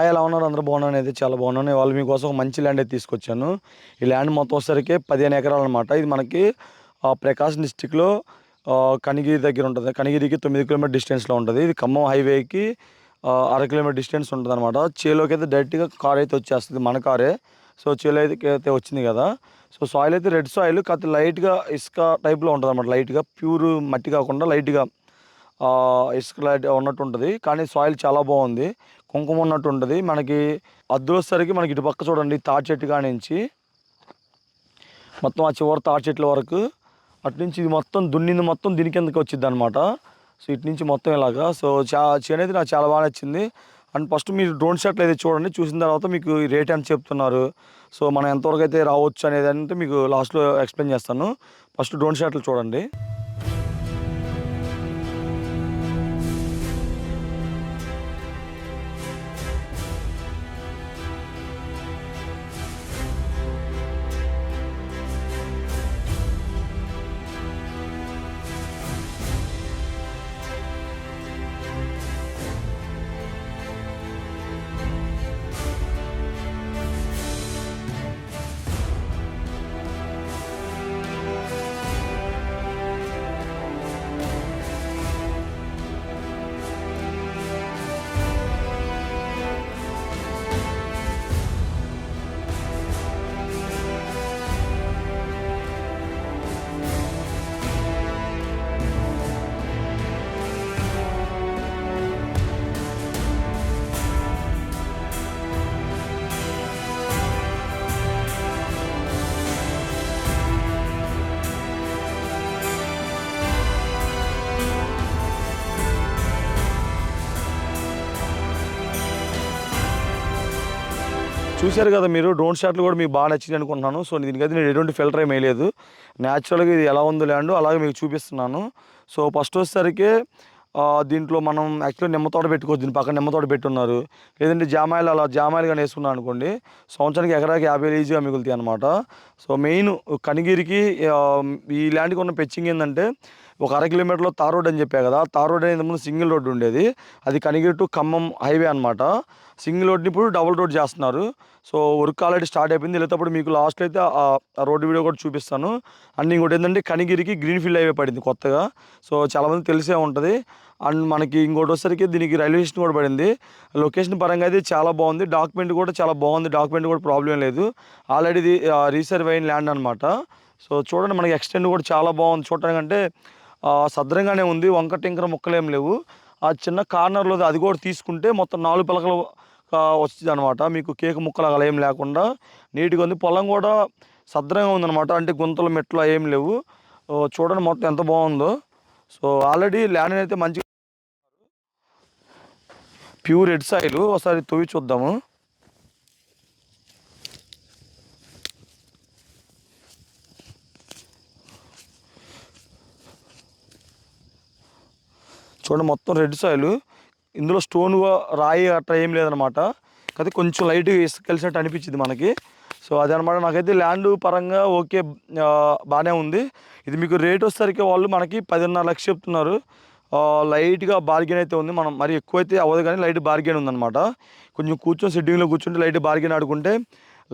Hi ఎలా ఉన్నారు? అందరూ బాగున్నాను అయితే చాలా బాగున్నాను. వాళ్ళు మీకోసం ఒక మంచి ల్యాండ్ అయితే తీసుకొచ్చాను. ఈ ల్యాండ్ మొత్తం వచ్చేసరికి పదిహేను ఎకరాలు అనమాట ఇది మనకి ఆ, ప్రకాశం డిస్టిక్లో కనిగిరి దగ్గర ఉంటుంది. కనిగిరికి తొమ్మిది కిలోమీటర్ డిస్టెన్స్లో ఉంటుంది. ఇది ఖమ్మం హైవేకి అర కిలోమీటర్ డిస్టెన్స్ ఉంటుంది అనమాట చేలోకి అయితే డైరెక్ట్గా కార్ అయితే వచ్చేస్తుంది మన కారే. సో చేలో అయితే అయితే వచ్చింది కదా. సో సాయిల్ అయితే రెడ్ సాయిల్ కాకపోతే లైట్గా ఇసుక టైప్లో ఉంటుంది అనమాట లైట్గా ప్యూర్ మట్టి కాకుండా లైట్గా ఇసుక లైట్ ఉన్నట్టు ఉంటుంది. కానీ సాయిల్ చాలా బాగుంది. కుంకుమ ఉన్నట్టు ఉంటుంది మనకి అద్దులసరికి మనకి ఇటు పక్క చూడండి తాటి చెట్టు కానించి మొత్తం ఆ చివరి తాటి చెట్ల వరకు అటు నుంచి ఇది మొత్తం దున్నింది మొత్తం దీని కిందకి వచ్చింది అనమాట సో ఇటు నుంచి మొత్తం ఇలాగా. సో చా చేను నాకు చాలా బాగా నచ్చింది. అండ్ ఫస్ట్ మీరు డ్రోన్ షాట్లు అయితే చూడండి చూసిన తర్వాత మీకు రేట్ ఎంత చెప్తున్నారు. సో మనం ఎంతవరకు అయితే రావచ్చు అనేది అంటే మీకు లాస్ట్లో ఎక్స్ప్లెయిన్ చేస్తాను. ఫస్ట్ డ్రోన్ షాట్లు చూడండి. చూశారు కదా మీరు డ్రోన్ షాట్లు కూడా మీకు బాగా నచ్చింది అనుకుంటున్నాను. సో దీనికైతే నేను ఎటువంటి ఫిల్టర్ ఏమీ లేదు న్యాచురల్గా ఇది ఎలా ఉందో ల్యాండ్ అలాగే మీకు చూపిస్తున్నాను. సో ఫస్ట్ వచ్చేసరికి దీంట్లో మనం యాక్చువల్లీ నిమ్మ తోట పెట్టుకోవచ్చు. దీని పక్కన నిమ్మ తోట పెట్టున్నారు. లేదంటే జామాయిలు అలా జామాయిలు కానీ వేసుకున్నాను అనుకోండి సంవత్సరానికి ఎకరాకి యాభై ఈజీగా మిగులుతాయి అనమాట సో మెయిన్ కనిగిరికి ఈ ల్యాండ్కి ఉన్న పెచ్చింగ్ ఏంటంటే ఒక అర కిలోమీటర్లో తార్ రోడ్ అని చెప్పా కదా తార్ రోడ్ అనేది ముందు సింగిల్ రోడ్ ఉండేది. అది కనిగిరి టు ఖమ్మం హైవే అనమాట సింగిల్ రోడ్ని ఇప్పుడు డబుల్ రోడ్ చేస్తున్నారు. సో వర్క్ ఆల్రెడీ స్టార్ట్ అయిపోయింది. వెళ్ళేటప్పుడు మీకు లాస్ట్ అయితే ఆ రోడ్డు వీడియో కూడా చూపిస్తాను. అండ్ ఇంకోటి ఏంటంటే కనిగిరికి గ్రీన్ ఫీల్డ్ హైవే పడింది కొత్తగా. సో చాలామంది తెలిసే ఉంటుంది. అండ్ మనకి ఇంకోటి వచ్చేసరికి దీనికి రైల్వే స్టేషన్ కూడా పడింది. లొకేషన్ పరంగా అయితే చాలా బాగుంది. డాక్యుమెంట్ కూడా చాలా బాగుంది. డాక్యుమెంట్ కూడా ప్రాబ్లం లేదు. ఆల్రెడీ ఇది రీసర్వ్ అయిన ల్యాండ్ అనమాట సో చూడండి మనకి ఎక్స్టెండ్ కూడా చాలా బాగుంది. చూడటానికి అంటే సద్రంగానే ఉంది. వంక టింకర ముక్కలు ఏం లేవు. ఆ చిన్న కార్నర్లో అది కూడా తీసుకుంటే మొత్తం నాలుగు పిలకలు వచ్చింది అనమాట మీకు కేక్ ముక్కలు అలా ఏం లేకుండా. నీట్గా ఉంది. పొలం కూడా సద్రంగా ఉందన్నమాట. అంటే గుంతలు మెట్లు ఏం లేవు. చూడండి మొత్తం ఎంత బాగుందో. సో ఆల్రెడీ ల్యాండ్ అయితే మంచి ప్యూర్ రెడ్ సాయిల్. ఒకసారి తవ్వి చూద్దాము. చూడండి మొత్తం రెడ్ సాయిల్ ఇందులో స్టోన్ రాయి అట్లా ఏం లేదనమాట. కాకపోతే కొంచెం లైట్గా ఇసుక కలిసినట్టు అనిపించింది మనకి. సో అదనమాట నాకైతే ల్యాండ్ పరంగా ఓకే బాగానే ఉంది. ఇది మీకు రేట్ వచ్చేసరికి వాళ్ళు మనకి పదిన్నర లక్ష చెప్తున్నారు. లైట్గా బార్గెన్ అయితే ఉంది. మనం మరి ఎక్కువైతే అవ్వదు కానీ లైట్ బార్గెన్ ఉందన్నమాట కొంచెం కూర్చొని సిట్టింగ్లో కూర్చుంటే లైట్ బార్గెన్ ఆడుకుంటే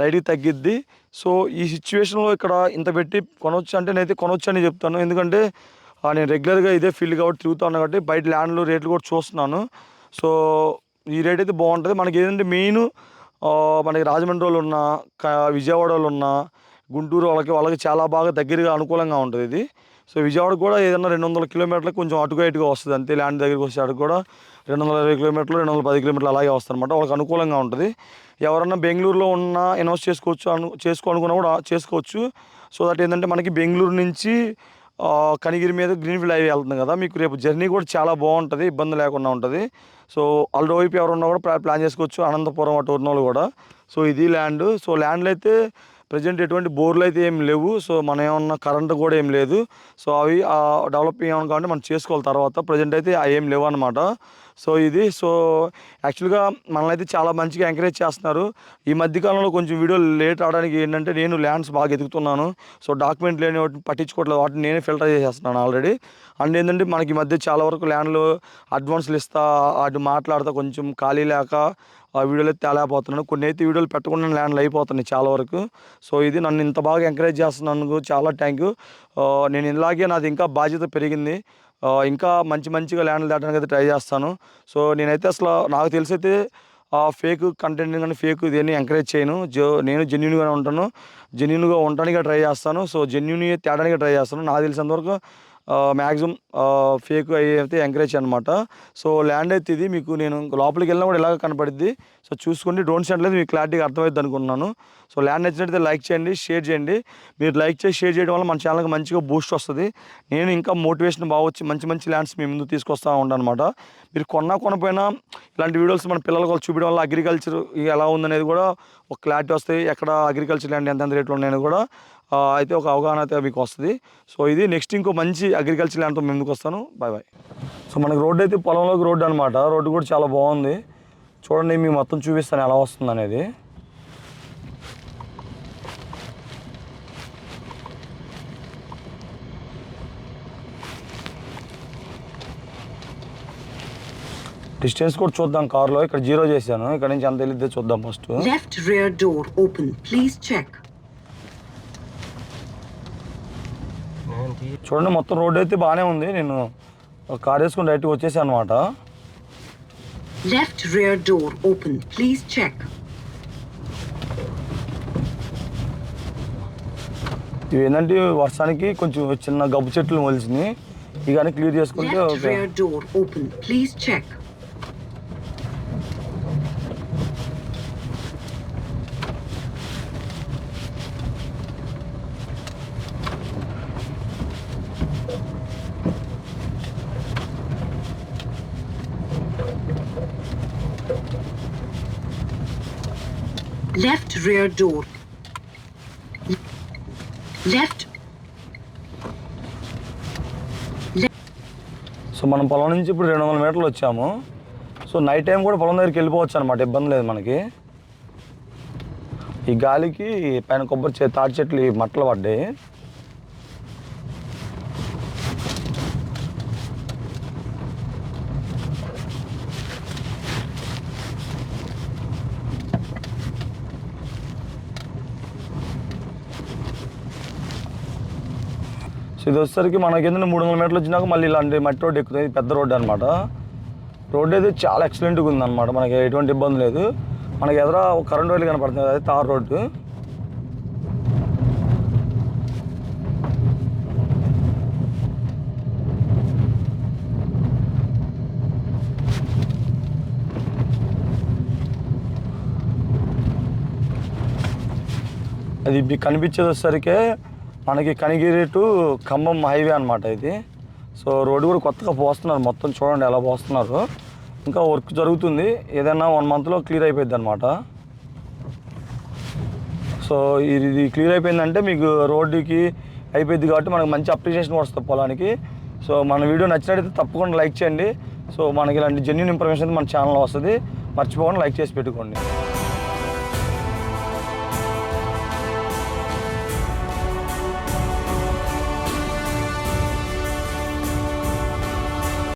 లైట్గా తగ్గిద్ది. సో ఈ సిచ్యువేషన్లో ఇక్కడ ఇంత పెట్టి కొనవచ్చు అంటే నేనైతే కొనవచ్చు అని చెప్తాను. ఎందుకంటే నేను రెగ్యులర్గా ఇదే ఫీల్డ్ కాబట్టి తిరుగుతాను కాబట్టి బయట ల్యాండ్లు రేట్లు కూడా చూస్తున్నాను. సో ఈ రేట్ అయితే బాగుంటుంది. మనకి ఏంటంటే మెయిన్ మనకి రాజమండ్రిలో ఉన్న విజయవాడ విజయవాడలో ఉన్న గుంటూరు వాళ్ళకి వాళ్ళకి చాలా బాగా దగ్గరగా అనుకూలంగా ఉంటుంది ఇది. సో విజయవాడ కూడా ఏదైనా రెండు వందల కిలోమీటర్లకు కొంచెం అటుగా ఇటుగా వస్తుంది. అంతే ల్యాండ్ దగ్గరికి వచ్చే అటు కూడా రెండు వందల ఇరవై కిలోమీటర్లు రెండు వందల పది కిలోమీటర్లు అలాగే వస్తుంది వాళ్ళకి అనుకూలంగా ఉంటుంది. ఎవరన్నా బెంగళూరులో ఉన్న ఇన్వెస్ట్ చేసుకోవచ్చు అను చేసుకోవాలనుకున్నా కూడా చేసుకోవచ్చు. సో దట్ ఏంటంటే మనకి బెంగళూరు నుంచి కనిగిరి మీద గ్రీన్ఫీల్డ్ హైవే వెళ్తుంది కదా మీకు రేపు జర్నీ కూడా చాలా బాగుంటుంది ఇబ్బంది లేకుండా ఉంటుంది. సో అల్లు వైపు ఎవరున్నా కూడా ప్లాన్ చేసుకోవచ్చు అనంతపురం అటు ఉన్న కూడా. సో ఇది ల్యాండ్. సో ల్యాండ్లో అయితే ప్రజెంట్ ఎటువంటి బోర్లు అయితే ఏం లేవు. సో మన ఏమన్నా కరెంట్ కూడా ఏం లేదు. సో అవి డెవలప్ ఏమన్నా కాబట్టి మనం చేసుకోవాలి తర్వాత. ప్రజెంట్ అయితే అవి ఏం లేవు అనమాట సో ఇది సో యాక్చువల్గా మనల్ని అయితే చాలా మంచిగా ఎంకరేజ్ చేస్తున్నారు. ఈ మధ్యకాలంలో కొంచెం వీడియోలు లేట్ అవడానికి ఏంటంటే నేను ల్యాండ్స్ బాగా ఎదుగుతున్నాను. సో డాక్యుమెంట్ లేని వాటిని పట్టించుకోవట్లేదు వాటిని నేనే ఫిల్టర్ చేసేస్తున్నాను ఆల్రెడీ. అండ్ ఏంటంటే మనకి ఈ మధ్య చాలా వరకు ల్యాండ్లు అడ్వాన్స్లు ఇస్తా అటు మాట్లాడతా కొంచెం ఖాళీ లేక ఆ వీడియోలు అయితే తేలేకపోతున్నాను. కొన్ని అయితే వీడియోలు పెట్టకుండా ల్యాండ్లు అయిపోతున్నాయి చాలా వరకు. సో ఇది నన్ను ఇంత బాగా ఎంకరేజ్ చేస్తున్నందుకు చాలా థ్యాంక్ యూ నేను ఇలాగే నాది ఇంకా బాధ్యత పెరిగింది. ఇంకా మంచి మంచిగా ల్యాండ్లు దాటడానికి అయితే ట్రై చేస్తాను. సో నేనైతే అసలు నాకు తెలిసైతే ఫేక్ కంటెంట్ కానీ ఫేక్ దేన్ని ఎంకరేజ్ చేయను. జో నేను జెన్యున్గానే ఉంటాను. జెన్యున్గా ఉండడానికి ట్రై చేస్తాను. సో జెన్యున్ తేడానికి ట్రై చేస్తాను. నాకు తెలిసినంతవరకు మ్యాక్సిమం ఫేక్ అయితే ఎంకరేజ్ అనమాట సో ల్యాండ్ అయితే ఇది మీకు నేను లోపలికి వెళ్ళినా కూడా ఇలాగ కనపడుద్ది. సో చూసుకోండి డ్రోన్ సెంటర్ లేదు మీకు క్లారిటీగా అర్థమవుతుంది అనుకున్నాను సో ల్యాండ్ నచ్చినట్లయితే లైక్ చేయండి షేర్ చేయండి. మీరు లైక్ చేసి షేర్ చేయడం వల్ల మన ఛానల్కి మంచిగా బూస్ట్ వస్తుంది. నేను ఇంకా మోటివేషన్ బాగా వచ్చి మంచి మంచి ల్యాండ్స్ మీ ముందు తీసుకొస్తా ఉంటాను అనమాట మీరు కొన్నా కొనపోయినా ఇలాంటి వీడియోస్ మన పిల్లలకు వాళ్ళు చూపించడం వల్ల అగ్రికల్చర్ ఎలా ఉందనేది కూడా ఒక క్లారిటీ వస్తాయి. ఎక్కడ అగ్రికల్చర్ ల్యాండ్ ఎంత రేట్లు ఉన్నాయని కూడా అయితే ఒక అవగాహన అయితే మీకు వస్తుంది. సో ఇది నెక్స్ట్ ఇంకో మంచి అగ్రికల్చర్ ల్యాండ్తో ముందుకు వస్తాను? బాయ్ బాయ్ సో మనకి రోడ్డు అయితే పొలంలోకి రోడ్డు అనమాట రోడ్డు కూడా చాలా బాగుంది. చూడండి మీ మొత్తం చూపిస్తాను ఎలా వస్తుంది అనేది. డిస్టెన్స్ కూడా చూద్దాం కార్లో. ఇక్కడ జీరో చేశాను. ఇక్కడ నుంచి ఎంత వెళ్ళిద్దో చూద్దాం first left rear door open please check చూడండి మొత్తం రోడ్ అయితే బాగానే ఉంది నేను కార్ వేసుకుని డైరెక్ట్గా వచ్చేసాను అనమాట Left rear door open. Please check. ఇవి ఏంటంటే వర్షానికి కొంచెం చిన్న గబ్బు చెట్లు మొలిచినాయి ఇవి కానీ క్లియర్ చేసుకుంటే okay rear door open. Please Left rear door. Left. So మనం పొలం నుంచి ఇప్పుడు రెండు వందల మీటర్లు వచ్చాము. సో నైట్ టైం కూడా పొలం దగ్గరికి వెళ్ళిపోవచ్చు అనమాట ఇబ్బంది లేదు మనకి. ఈ గాలికి పైన కొబ్బరి చె తాటి చెట్లు మట్టలు పడ్డాయి. ఇది వచ్చేసరికి మనకి ఏంటంటే మూడు వందల మీటర్లు వచ్చినాక మళ్ళీ ఇలాంటి మట్టి రోడ్డు ఎక్కుతుంది. పెద్ద రోడ్డు అనమాట రోడ్డు అయితే చాలా ఎక్సలెంట్గా ఉందన్నమాట. మనకి ఎటువంటి ఇబ్బంది లేదు. మనకి ఎదుర ఒక కరెంట్ వైర్లు కనపడుతుంది. అదే తార్ రోడ్డు. అది కనిపించేది వచ్చేసరికి మనకి కనిగిరి టు ఖమ్మం హైవే అనమాట ఇది. సో రోడ్డు కూడా కొత్తగా పోస్తున్నారు. మొత్తం చూడండి ఎలా పోస్తున్నారు. ఇంకా వర్క్ జరుగుతుంది. ఏదైనా వన్ మంత్లో క్లియర్ అయిపోయింది అనమాట సో ఇది క్లియర్ అయిపోయిందంటే మీకు రోడ్డుకి అయిపోయింది కాబట్టి మనకు మంచి అప్రిషియేషన్ వస్తుంది పొలానికి. సో మన వీడియో నచ్చినట్టయితే తప్పకుండా లైక్ చేయండి. సో మనకి ఇలాంటి జెన్యున్ ఇన్ఫర్మేషన్ మన ఛానల్లో వస్తుంది. మర్చిపోకుండా లైక్ చేసి పెట్టుకోండి.